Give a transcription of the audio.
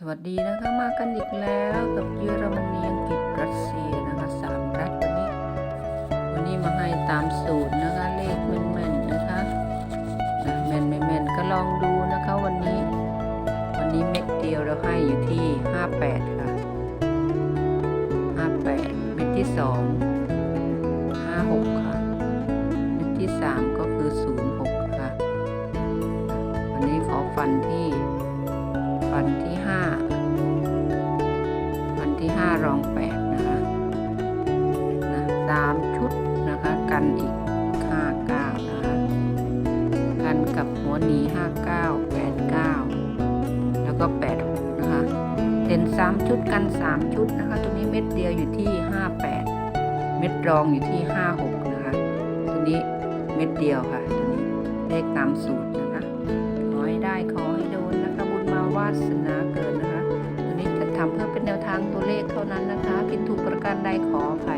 สวัสดีนะคะมากันอีกแล้วกับเยอรมนีอังกฤษรัสเซียนะคะสามรัฐวันนี้ วันนี้มาให้ตามสูตรนะคะเลขแม่นๆนะคะนะแม่นไม่แม่นก็ลองดูนะคะวันนี้ วันนี้เม็ดเดียวเราให้อยู่ที่ 58 ค่ะ 58 เม็ดที่ 2 56 ค่ะ เม็ดที่ 3 ก็คือ 06 ค่ะ วันนี้ขอฟันที่วันที่ห้ารองแปดนะคะนะสามชุดนะคะ กันอีกห้าเก้านะคะ กันกับหัวหนีห้าเก้าแปดเก้าแล้วก็แปดหกนะคะเด่นสามชุดกันสามชุดนะคะ ตัวนี้เม็ดเดียวอยู่ที่ห้าแปดเม็ดรองอยู่ที่ห้าหกนะคะ ตัวนี้เม็ดเดียวค่ะ ตัวนี้เลขตามสูตรนะคะ ขอให้ได้ขอให้โดนนะคะ บุญมาวาสนา เกินนะคะตัวนี้จะทำเพื่อเป็นแนวทางตัวเลขเท่านั้นนะคะ ผิดถูกประการใดขออภัย